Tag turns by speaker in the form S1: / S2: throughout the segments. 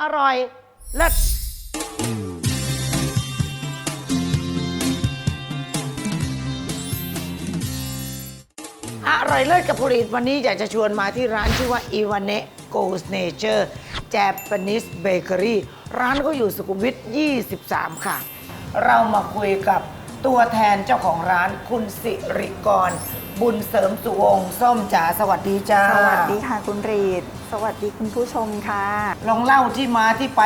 S1: อร่อยเลิศอร่อยเลิศกับผลิตวันนี้อยากจะชวนมาที่ร้านชื่อว่า i w a n e Ghost Nature Japanese Bakery ร้านก็อยู่สุขุมวิท 23 ค่ะ เรามาคุยกับตัวแทนเจ้าของร้านคุณสิริกร บุญเสริมสุวงศ์ส้มจ๋าสวัสดีจ้า
S2: สวัสดีค่ะคุณรีด สวัสดีคุณผู้ชมค่ะ
S1: ลองเล่าที่มาที่ไป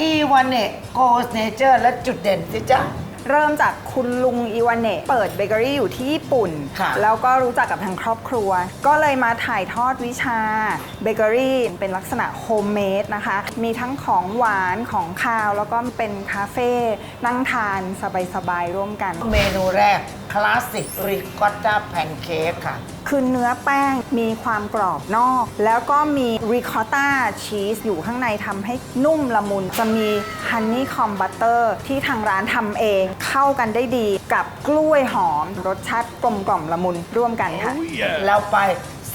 S1: อีวานเนโกสเนเจอร์และจุดเด่นสิจ๊ะ
S2: เริ่มจากคุณลุงอีวานเนะเปิดเบเกอรี่อยู่ที่ญี่ปุ่น
S1: ค่ะ
S2: แล้วก็รู้จักกับทางครอบครัว ก็เลยมาถ่ายทอดวิชาเบเกอรี่เป็นลักษณะโฮมเมดนะคะ มีทั้งของหวานของคาว แล้วก็เป็นคาเฟ่นั่งทานสบายๆร่วมกัน
S1: เมนูแรกคลาสสิกริคอตตาแพนเค้กค่ะ
S2: คือเนื้อแป้งมีความกรอบนอก แล้วก็มีริคอตตาชีสอยู่ข้างในทำให้นุ่มละมุน จะมีฮันนี่คอมบัตเตอร์ที่ทางร้านทำเองเข้ากันได้ดีกับกล้วยหอม รสชาติกลมกล่อมละมุนร่วมกันค่ะ
S1: แล้วไป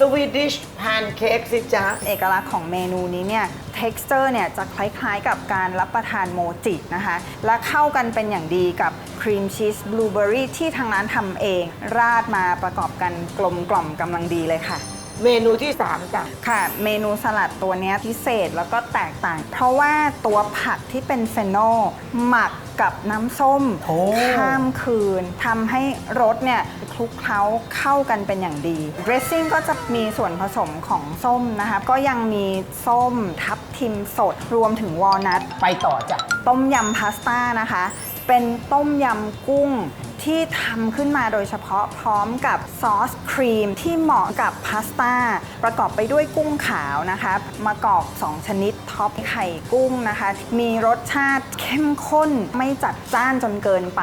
S1: สวีดิชแพนเค้กสิจ๊ะ
S2: เอกลักษณ์ของเมนูนี้เนี่ย texture เนี่ยจะคล้ายๆกับการรับประทานโมจินะคะ และเข้ากันเป็นอย่างดีกับครีมชีสบลูเบอรี่ที่ทางร้านทำเอง ราดมาประกอบกันกลมกล่อมกำลังดีเลยค่ะ
S1: เมนูที่3จ้ะ
S2: ค่ะ เมนูสลัดตัวเนี้ยพิเศษแล้วก็แตกต่าง เพราะว่าตัวผักที่เป็นเฟนอลหมักกับน้ำส้ม
S1: โอ้
S2: ข้ามคืนทำให้รสเนี่ย คลุกเคล้าเข้ากันเป็นอย่างดี dressing ก็จะมีส่วนผสมของส้มนะคะ ก็ยังมีส้มทับทิมสดรวมถึงวอลนัท
S1: ไปต่อจ้ะ
S2: ต้มยำพาสต้านะคะ เป็นต้มยำกุ้ง ที่ทำขึ้นมาโดยเฉพาะพร้อมกับซอสครีมที่เหมาะกับพาสต้าประกอบไปด้วยกุ้งขาวนะคะมะกอก 2 ชนิดท็อปไข่กุ้งนะคะ มีรสชาติเข้มข้นไม่จัดจ้านจนเกินไป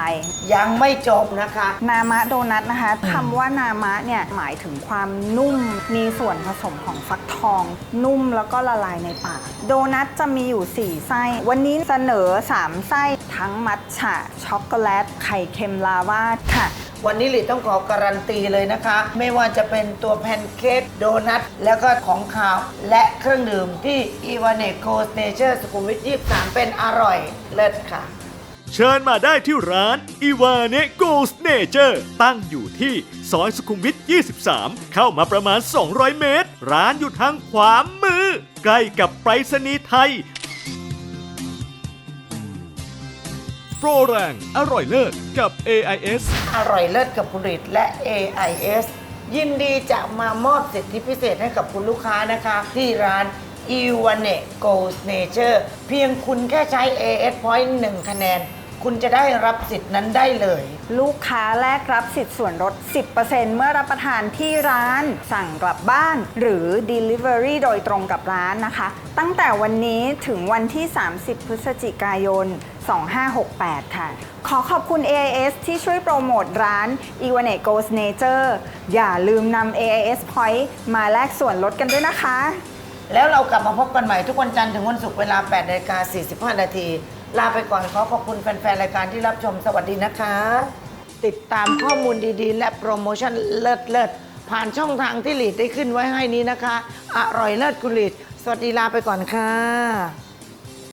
S1: ยังไม่จบนะคะ
S2: นามะโดนัทนะคะคำว่านามะเนี่ยหมายถึงความนุ่มมีส่วนผสมของฟักทอง นุ่มแล้วก็ละลายในปากโดนัทจะมีอยู่ 4 ไส้ วันนี้เสนอ 3 ไส้ทั้งมัทฉะช็อกโกแลตไข่เค็มลาวาค่ะ
S1: วันนี้หลิต้องขอการันตีเลยนะคะ ไม่ว่าจะเป็นตัวแพนเค้กโดนัท แล้วก็ของขาว และเครื่องดื่มที่อีวานเนโกสเนเจอร์สุขุมวิท23 เป็นอร่อยเลิศค่ะ
S3: เชิญมาได้ที่ร้าน i w a n e Ghost Nature ตั้งอยู่ที่ซอยสุขุมวิท 23 เข้ามาประมาณ 200 เมตร ร้านอยู่ทางขวามือ ใกล้กับไปรษณีย์ไทย โปรแรง อร่อยเลิศกับ AIS
S1: อร่อยเลิศกับผลิตและ AIS ยินดีจะมามอบสิทธิพิเศษให้กับคุณลูกค้านะคะ ที่ร้าน e w a n e Gold Nature เพียงคุณแค่ใช้ AS Point 1 คะแนน คุณจะได้รับสิทธิ์นั้นได้เลย
S2: ลูกค้าแลกรับสิทธิ์ส่วนลด 10%เมื่อรับประทานที่ร้าน สั่งกลับบ้าน หรือ Delivery โดยตรงกับร้านนะคะ ตั้งแต่วันนี้ถึงวันที่ 30 พฤศจิกายน 2568 ค่ะ ขอขอบคุณ AIS ที่ช่วยโปรโมทร้าน e w a n e g o s t Nature อย่าลืมนำ AIS Point มาแลกส่วนลดกันด้วยนะคะ
S1: แล้วเรากลับมาพบกันใหม่ทุกวันจันทร์ถึงวันศุกร์เวลา8นาฬิกา45 นาที ลาไปก่อนขอขอบคุณแฟนๆ รายการที่รับชมสวัสดีนะคะ ติดตามข้อมูลดีๆ และโปรโมชั่นเลิศๆ ผ่านช่องทางที่หลีดได้ขึ้นไว้ให้นี้นะคะ อร่อยเลิศกุลิดสวัสดีลาไปก่อนค่ะ